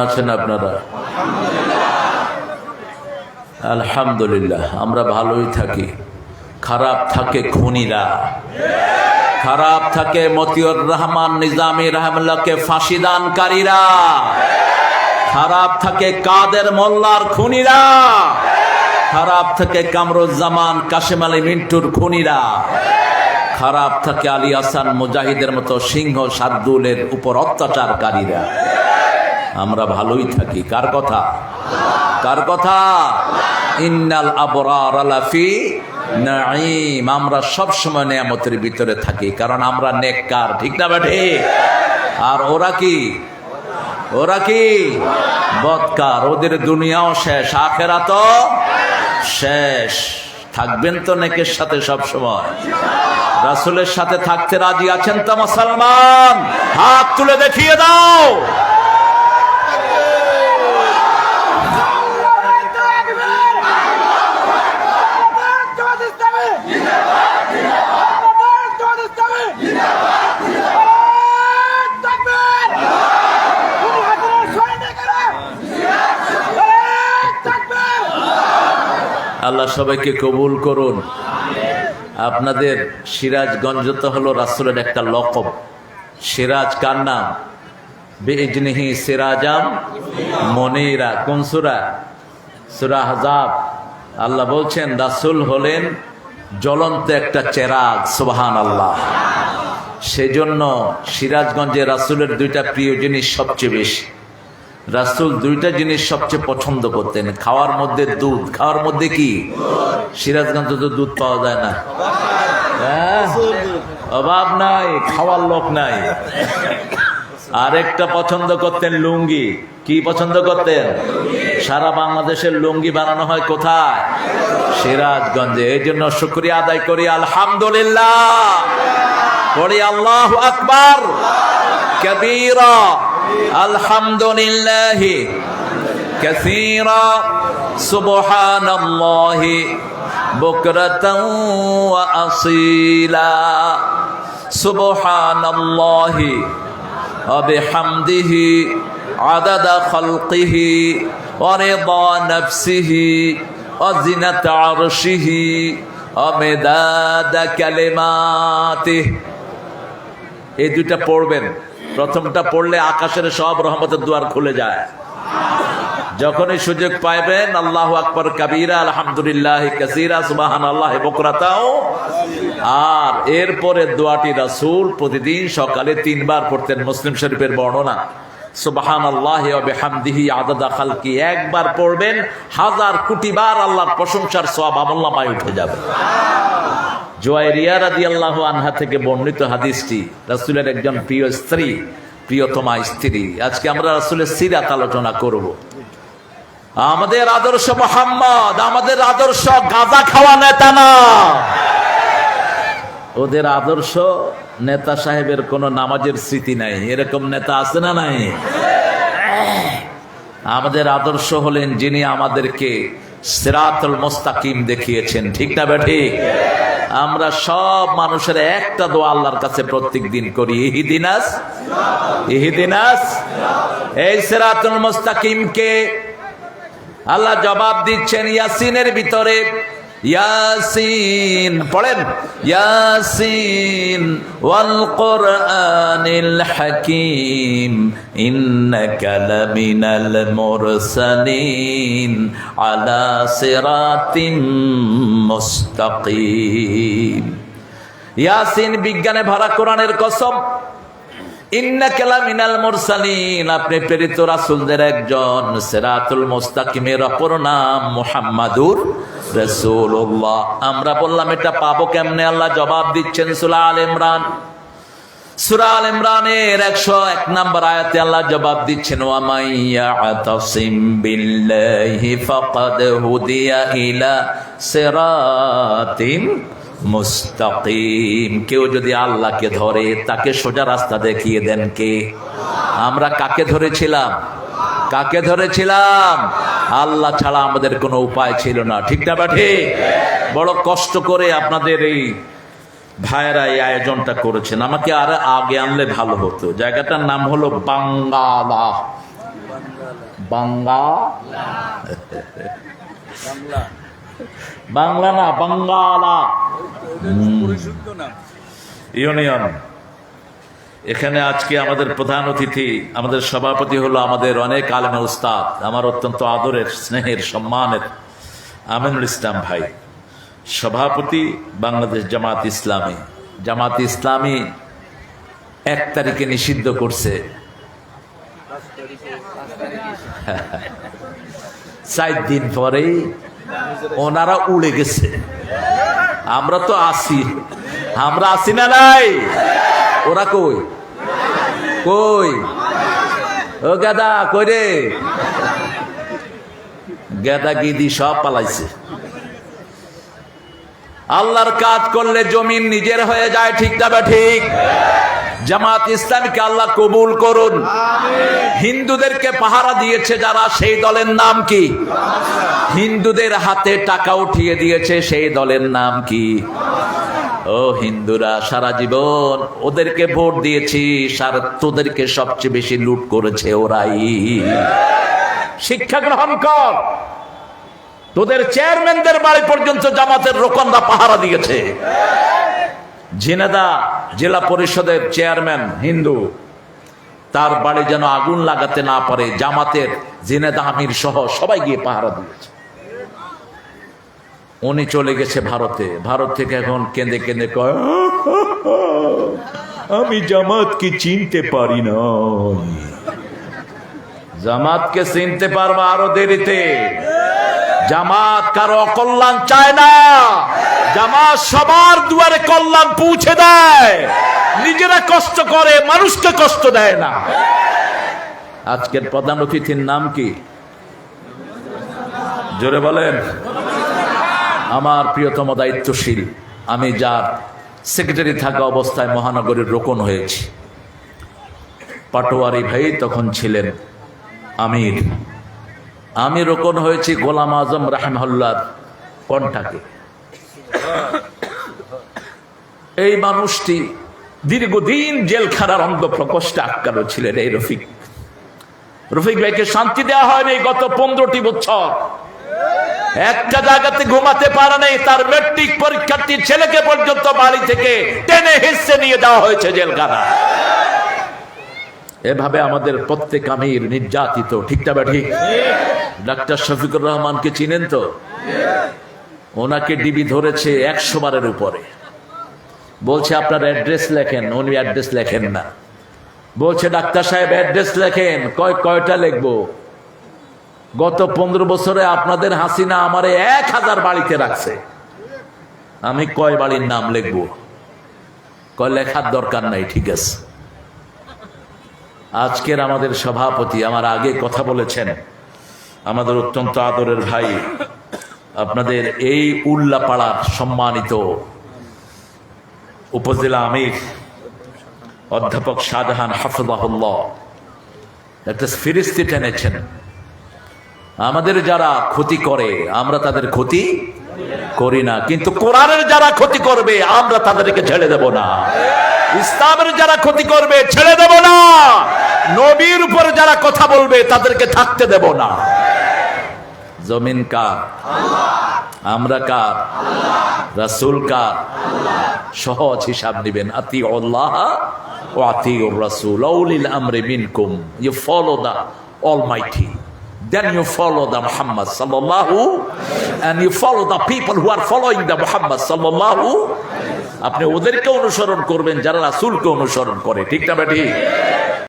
আছেন আপনারা? আলহামদুলিল্লাহ, আমরা ভালোই থাকি। খারাপ থাকে খুনিরা। খারাপ থাকে মতিউর রহমান, নিজামী রহমুল্লাহকে ফাঁসি দানকারীরা। খারাপ থাকে কাদের মোল্লার খুনিরা। খারাপ থাকে কামরুজ্জামান, কাশেম আলী মিন্টুর খুনিরা। খারাপ থাকে আলী আসান মুজাহিদের মতো সিংহ সাদ্দুলের উপর অত্যাচারকারীরা। আমরা ভালোই থাকি। কার কথা? কার কথা? ইন্নাল আবরার আলাফি নাঈম। আমরা সব সময় নিয়ামতের ভিতরে থাকি, কারণ আমরা নেককার, ঠিক না বেঠে আর ওরা কি? ওরা কি? বদকার। ওদের দুনিয়াও শেষ আখেরা তো শেষ। থাকবেন তো নেকের সাথে সব সময় রাসুলের সাথে থাকতে রাজি আছেন তো মুসলমান? হাত তুলে দেখিয়ে দাও। আল্লাহ সবাইকে কবুল করুন। আপনাদের সিরাজগঞ্জ তো হলো রাসুলের একটা লকব। সিরাজ কার নাম? বেজনিহি সিরাজাম মনিরা। কোন সুরা? হাজাব আল্লাহ বলছেন, রাসুল হলেন জ্বলন্ত একটা চেরাগ সুবাহান আল্লাহ সেজন্য সিরাজগঞ্জে রাসুলের দুইটা প্রিয় জিনিস সবচেয়ে বেশি। রাসুল দুইটা জিনিস সবচেয়ে পছন্দ করতেন, খাওয়ার মধ্যে দুধ। খাওয়ার মধ্যে কি? সিরাজগঞ্জে তো দুধ পাওয়া যায় না। হ্যাঁ? অভাব নাই, খাওয়ার লোক নাই। আরেকটা পছন্দ করতেন লুঙ্গি। কি পছন্দ করতেন? সারা বাংলাদেশের লুঙ্গি বানানো হয় কোথায়? সিরাজগঞ্জে। এই জন্য শুক্রিয়া আদায় করি, আলহামদুলিল্লাহ। পড়ি আল্লাহ আকবার। কবিরা। আলহামদুলিল্লাহ كثيرا سبحان الله بكرة وأصيلا سبحان الله وبحمده عدد خلقه ورضا نفسه وزنة عرشه ومداد كلماته এই দুইটা পড়বেন প্রথমটা পড়লে আকাশের সব রহমতের দুয়ার খুলে যায়। যখনই সুযোগ পাইবেন, আল্লাহ আকবর কাবিরা, আলহামদুলিল্লাহ কাসিরা সুবাহান আল্লাহ বকরাতাও। আর এরপরে দোয়াটি রাসূল প্রতিদিন সকালে তিনবার পড়তেন মুসলিম শরীফের বর্ণনা। সুবাহান আল্লাহ হামদিহি আদাদা খালকি, একবার পড়বেন, হাজার কোটি বার আল্লাহর প্রশংসার সব আমল্লামায় উঠে যাবে। জোয়াইরিয়া রাদি আল্লাহ আনহা থেকে বর্ণিত হাদিসটি রাসুলের একজন প্রিয় স্ত্রী, প্রিয়তমা স্ত্রী। আজকে আমরা রাসুলের সিরাত আলোচনা করব। আমাদের আদর্শ মোহাম্মদ, আমাদের আদর্শ গাঁজা খাওয়া নেতা না। ওদের আদর্শ নেতা সাহেবের কোনো নামাজের স্মৃতি নাই। এরকম নেতা আছে না নাই? আমাদের আদর্শ হলেন যিনি আমাদেরকে সিরাতুল মোস্তাকিম দেখিয়েছেন, ঠিক না বেঠি আমরা সব মানুষের একটা দোয়া আল্লাহর কাছে প্রত্যেক দিন করি, ইহিদিনাস ইহিদিনাস। এই সিরাতুল মোস্তাকিমকে আল্লাহ জবাব দিচ্ছেন ইয়াসিনের ভিতরে। ইয়াসিন। পড়েন। ইয়াসিন, ওয়াল কোরআনিল হাকিম, ইন্নাকা লামিনাল মুরসালিন, আলা সিরাতিম মুস্তাকিম। ইয়াসিন, বিজ্ঞানে ভরা কোরআনের কসম ইন্না কেলা মিনাল মুরসালিন, আপনি প্রেরিত রাসূলদের একজন সিরাতুল মুস্তাকিমের অপর নাম মুহাম্মাদুর রাসূলুল্লাহ। আমরা বললাম, এটা পাবো কেমনে? আল্লাহ জবাব দিচ্ছেন, সূরা আল ইমরান। সূরা আল ইমরানের 101 নম্বর আয়াতে আল্লাহ জবাব দিচ্ছেন, ওয়া মাইয়া আতাসিম বিল্লাহি ফাকাদ হুদিয়া ইলা সিরাতিন মুস্তাকিম। কেউ যদি আল্লাহকে ধরে, তাকে সোজা রাস্তা দেখিয়ে দেন কে? আমরা কাকে ধরেছিলাম? কাকে ধরেছিলাম? আল্লাহ ছাড়া আমাদের কোনো উপায় ছিল না। ঠিক না বাঠে বড় কষ্ট করে আপনাদের এই ভাইয়েরা এই আয়োজনটা করেছেন। আমাকে আর আগে আনলে ভালো হতো। জায়গাটার নাম হলো বাঙ্গালা। বাঙ্গা? বাংলা না, বাঙ্গালা। ইউনিয়ন। এখানে আজকে আমাদের প্রধান অতিথি, আমাদের সভাপতি হলো আমাদের অনেক আলেমা উস্তাদ, আমার অত্যন্ত আদরের, স্নেহের, সম্মানের আমিনুল ইসলাম ভাই। সভাপতি বাংলাদেশ জামাত ইসলামী। জামাত ইসলামী এক তারিখে নিষিদ্ধ করছে। চার দিন পরেই ওনারা উড়ে গেছে। আমরা তো আসি আমরা আসি না নাই? ওরা কই? কই? ও গাদা, কই রে? গেদা গিদি সব পালাইছে। আল্লাহর কাজ করলে জমিন নিজের হয়ে যায়, ঠিক তবে ঠিক? জামাত ইসলামকে আল্লাহ কবুল করুন। হিন্দুদেরকে পাহারা দিয়েছে যারা, সেই দলের নাম কি? হিন্দুদের হাতে টাকা উঠিয়ে দিয়েছে, সেই দলের নাম কি? ও হিন্দুরা, সারা জীবন ওদেরকে ভোট দিয়েছি তোদেরকে সবচেয়ে বেশি লুট করেছে ওরাই। শিক্ষা গ্রহণ কর। তোদের চেয়ারম্যানদের বাড়ি পর্যন্ত জামাতের রোকনরা পাহারা দিয়েছে। ঝিনেদা জেলা পরিষদের চেয়ারম্যান হিন্দু, তার বাড়ি যেন আগুন লাগাতে না পারে, জামাতের জিনেদা আমির সহ সবাই গিয়ে পাহারা দিয়েছে। উনি চলে গেছে ভারতে। ভারত থেকে এখন কেঁদে কেঁদে কয়, আমি জামাতকে চিনতে পারি না জামাতকে চিনতে পারব আরও দেরিতে। জামাত কারও অকল্যাণ চায় না। জামাত সবার দুয়ারে কল্যাণ পৌঁছে দেয়। নিজেরা কষ্ট করে, মানুষকে কষ্ট দেয় না। আজকের প্রধান অতিথির নাম কি? জোরে বলেন। আমার প্রিয়তম দায়িত্বশীল। আমি যার সেক্রেটারি থাকা অবস্থায় মহানগরীর রোকন হয়েছি। পাটোয়ারি ভাই তখন ছিলেন আমির। আমি রোকন হয়েছি গোলাম আজম রাহমহল্লার কণ্ঠাকে। এই মানুষটি দীর্ঘদিন জেলখানার অন্ধ প্রকোষ্ঠে আটকানো ছিলেন, এই রফিক। রফিক ভাইকে শান্তি দেওয়া হয়নি গত পনেরোটি বছর। একটা জায়গাতে ঘুমাতে পারে নাই, তার মেট্রিক পরীক্ষার্থী ছেলেকে পর্যন্ত বাড়ি থেকে টেনে হিসে নিয়ে দেওয়া হয়েছে জেলখানা। এভাবে আমাদের প্রত্যেক আমির নির্যাতিত ঠিকটা বা ঠিক ডাক্তার শফিকুর রহমানকে চিনেন তো? ওনাকে ডিবি ধরেছে একশো বারের উপরে। বলছে, আপনার অ্যাড্রেস লেখেন। উনি অ্যাড্রেস লেখেন না। বলছে, ডাক্তার সাহেব, অ্যাড্রেস লেখেন। কয়, কয়টা লিখব? গত পনেরো বছরে আপনাদের হাসিনা আমারে এক হাজার বাড়িতে রাখছে। আমি কয় বাড়ির নাম লিখব? কয় লেখার দরকার নাই, ঠিক আছে। আজকের আমাদের সভাপতি আমার আগে কথা বলেছেন। আমাদের অত্যন্ত আদরের ভাই, আপনাদের এই উল্লাপাড়ার সম্মানিত উপজেলা আমির, অধ্যাপক শাহজাহান হাফিজাহুল্লাহ, একটা ফিরিস্তি টেনেছেন। আমাদের যারা ক্ষতি করে, আমরা তাদের ক্ষতি করি না। কিন্তু কোরআনের যারা ক্ষতি করবে, আমরা তাদেরকে ছেড়ে দেব না। ইসলামের যারা ক্ষতি করবে, ছেড়ে দেব না। নবীর উপরে যারা কথা বলবে, তাদেরকে থাকতে দেব না। জমিন কার? আমরা কার? রাসুল কার? সহজ হিসাব নিবেন। আতি আল্লাহ ও আতি রাসুল আমরে মিনকুম। You follow the Almighty then you follow the Muhammad sallallahu and you follow the people who are following the Muhammad sallallahu আপনি ওদেরকে অনুসরণ করবেন যারা রাসূলকে অনুসরণ করে ঠিক না ঠিক